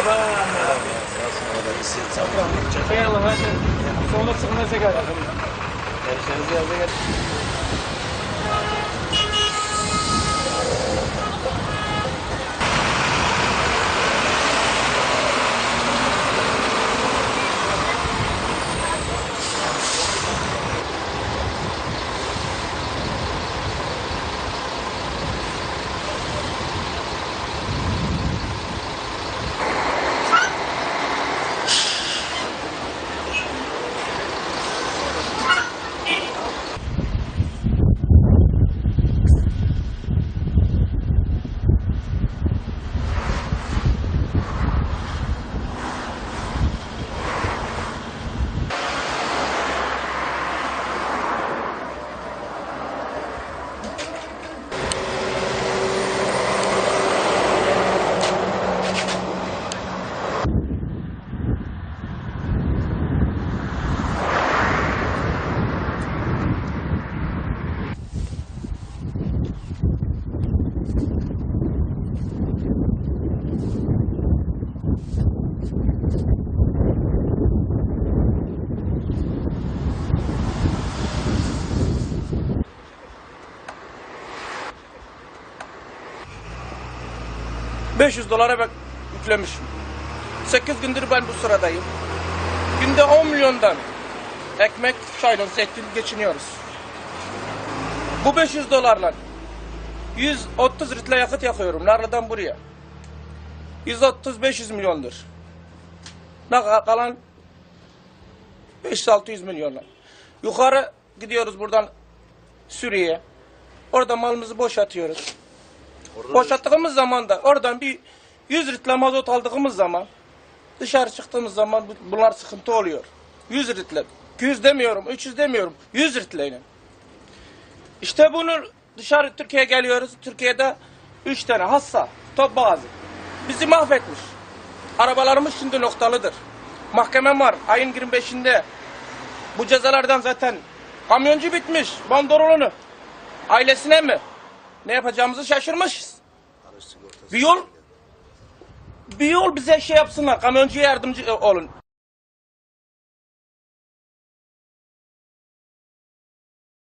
Aman Allah'ım. Ey Allah'ım. Sonra çıkmasa kadar. Derişlerinizi yazdı. 500 dolara ben yüklemişim. 8 gündür ben bu sıradayım. Günde 10 milyondan ekmek, çayla, zeytin geçiniyoruz. Bu 500 dolarla 130 litre yakıt yakıyorum Narlı'dan buraya. 130-500 milyondur. Ne ka- kalan 500-600 milyonla. Yukarı gidiyoruz buradan Suriye'ye. Orada malımızı Boşalttığımız zaman da oradan bir 100 litre mazot aldığımız zaman dışarı çıktığımız zaman bu- bunlar sıkıntı oluyor. 100 litre. 200 demiyorum, 300 demiyorum. 100 litreyle. İşte bunu dışarı Türkiye'ye geliyoruz. Türkiye'de 3 tane hassa top bazı. Bizi mahvetmiş. Arabalarımız şimdi noktalıdır. Mahkemem var ayın 25'inde. Bu cezalardan zaten kamyoncu bitmiş. Bandorolunu. Ailesine mi? Ne yapacağımızı şaşırmışız. Bir yol bir yol bize şey yapsınlar. Kamyoncuya yardımcı olun.